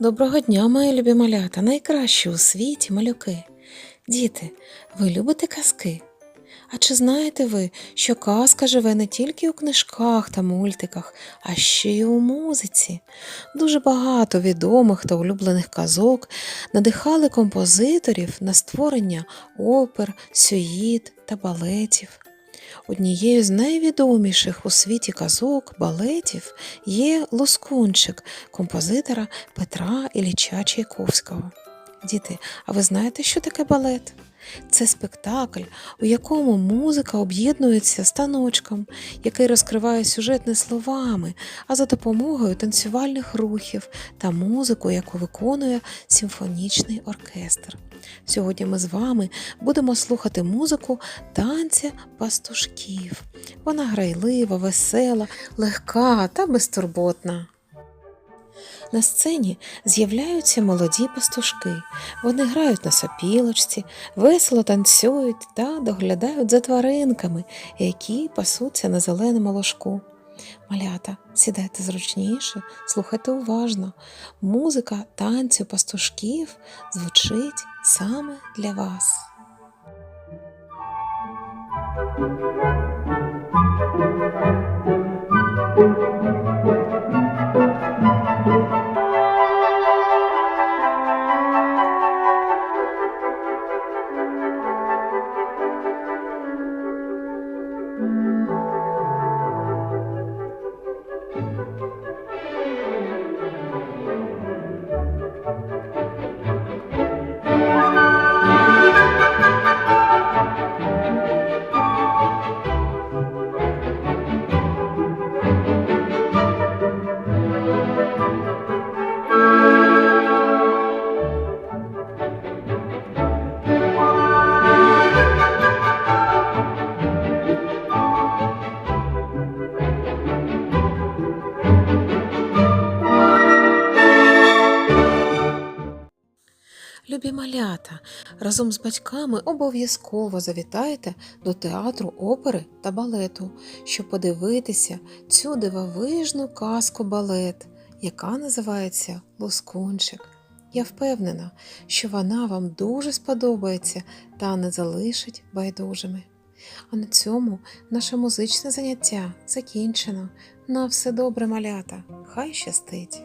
Доброго дня, мої любі малята, найкращі у світі малюки. Діти, ви любите казки? А чи знаєте ви, що казка живе не тільки у книжках та мультиках, а ще й у музиці? Дуже багато відомих та улюблених казок надихали композиторів на створення опер, сюїт та балетів. Однією з найвідоміших у світі казок, балетів є Лоскунчик композитора Петра Ілліча Чайковського. Діти, а ви знаєте, що таке балет? Це спектакль, у якому музика об'єднується з таночком, який розкриває сюжет не словами, а за допомогою танцювальних рухів та музику, яку виконує симфонічний оркестр. Сьогодні ми з вами будемо слухати музику танця пастушків. Вона грайлива, весела, легка та безтурботна. На сцені з'являються молоді пастушки. Вони грають на сопілочці, весело танцюють та доглядають за тваринками, які пасуться на зеленому ложку. Малята, сідайте зручніше, слухайте уважно. Музика танцю пастушків звучить саме для вас. Любі малята, разом з батьками обов'язково завітайте до театру опери та балету, щоб подивитися цю дивовижну казку балет, яка називається Лоскунчик. Я впевнена, що вона вам дуже сподобається та не залишить байдужими. А на цьому наше музичне заняття закінчено. На все добре, малята, хай щастить!